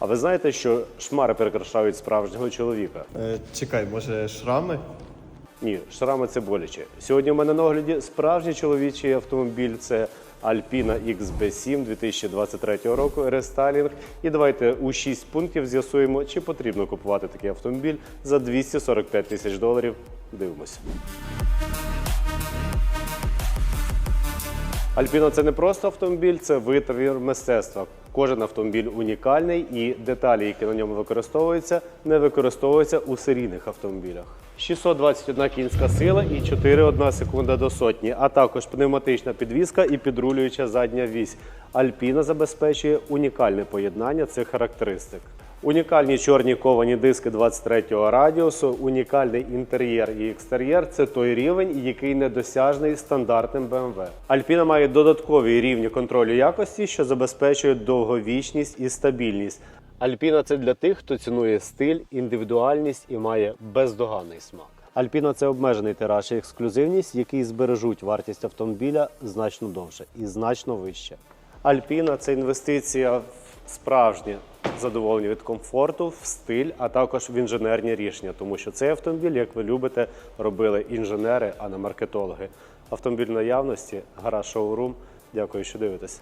А ви знаєте, що шмари перекрашають справжнього чоловіка? Е, чекай, може шрами? Ні, шрами це боляче. Сьогодні у мене на огляді справжній чоловічий автомобіль. Це Alpina XB7 2023 року рестайлінг. І давайте у 6 пунктів з'ясуємо, чи потрібно купувати такий автомобіль за 245 тисяч доларів. Дивимося. Альпіна це не просто автомобіль, це витвір мистецтва. Кожен автомобіль унікальний і деталі, які на ньому використовуються, не використовуються у серійних автомобілях. 621 кінська сила і 4,1 секунда до сотні, а також пневматична підвізка і підрулююча задня вісь. Альпіна забезпечує унікальне поєднання цих характеристик. Унікальні чорні ковані диски 23-го радіусу, унікальний інтер'єр і екстер'єр це той рівень, який недосяжний стандартним BMW. Альпіна має додаткові рівні контролю якості, що забезпечують довговічність і стабільність. Альпіна це для тих, хто цінує стиль, індивідуальність і має бездоганний смак. Альпіна це обмежений тираж і ексклюзивність, які збережуть вартість автомобіля значно довше і значно вище. Альпіна це інвестиція в справжнє задоволення від комфорту, в стиль, а також в інженерні рішення, тому що цей автомобіль, як ви любите, робили інженери, а не маркетологи. Автомобіль наявності, гараж шоурум. Дякую, що дивитесь.